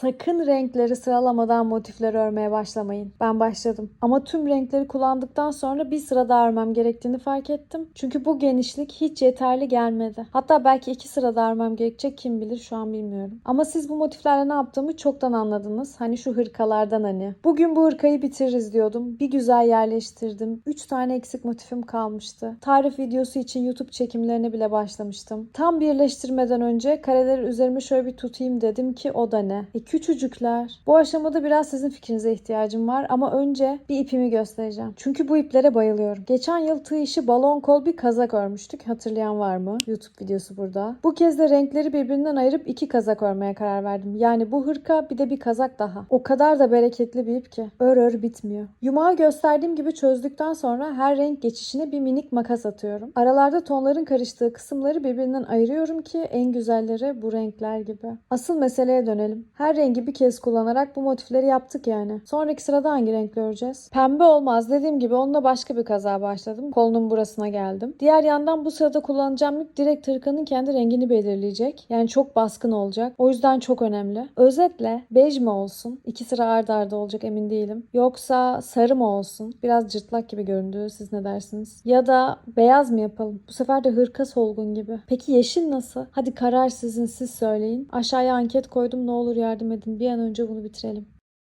Sakın renkleri sıralamadan motifleri örmeye başlamayın. Ben başladım. Ama tüm renkleri kullandıktan sonra bir sıra daha örmem gerektiğini fark ettim. Çünkü bu genişlik hiç yeterli gelmedi. Hatta belki iki sıra daha örmem gerekecek kim bilir şu an bilmiyorum. Ama siz bu motiflerle ne yaptığımı çoktan anladınız. Hani şu hırkalardan hani. Bugün bu hırkayı bitiririz diyordum. Bir güzel yerleştirdim. 3 tane eksik motifim kalmıştı. Tarif videosu için YouTube çekimlerine bile başlamıştım. Tam birleştirmeden önce kareleri üzerime şöyle bir tutayım dedim ki o da ne? E küçücükler. Bu aşamada biraz sizin fikrinize ihtiyacım var ama önce bir ipimi göstereceğim. Çünkü bu iplere bayılıyorum. Geçen yıl tığ işi balon kol bir kazak örmüştük. Hatırlayan var mı? YouTube videosu burada. Bu kez de renkleri birbirinden ayırıp iki kazak örmeye karar verdim. Yani bu hırka bir de bir kazak daha. O kadar da bereketli bir ip ki. Ör ör bitmiyor. Yumağı gösterdiğim gibi çözdükten sonra her renk geçişine bir minik makas atıyorum. Aralarda tonların karıştığı kısımları birbirinden ayırıyorum ki en güzelleri bu renkler gibi. Asıl meseleye dönelim. Her rengi bir kez kullanarak bu motifleri yaptık yani. Sonraki sırada hangi renkle öreceğiz? Pembe olmaz dediğim gibi onunla başka bir kazağa başladım. Kolunun burasına geldim. Diğer yandan bu sırada kullanacağım ip direkt hırkanın kendi rengini belirleyecek. Yani çok baskın olacak. O yüzden çok önemli. Özetle bej mi olsun? İki sıra arda arda olacak emin değilim. Yoksa sarı mı olsun? Biraz cırtlak gibi göründü. Siz ne dersiniz? Ya da beyaz mı yapalım? Bu sefer de hırka solgun gibi. Peki yeşil nasıl? Hadi karar sizin siz söyleyin. Aşağıya anket koydum ne olur yardım edin. Bir an önce bunu bitirelim.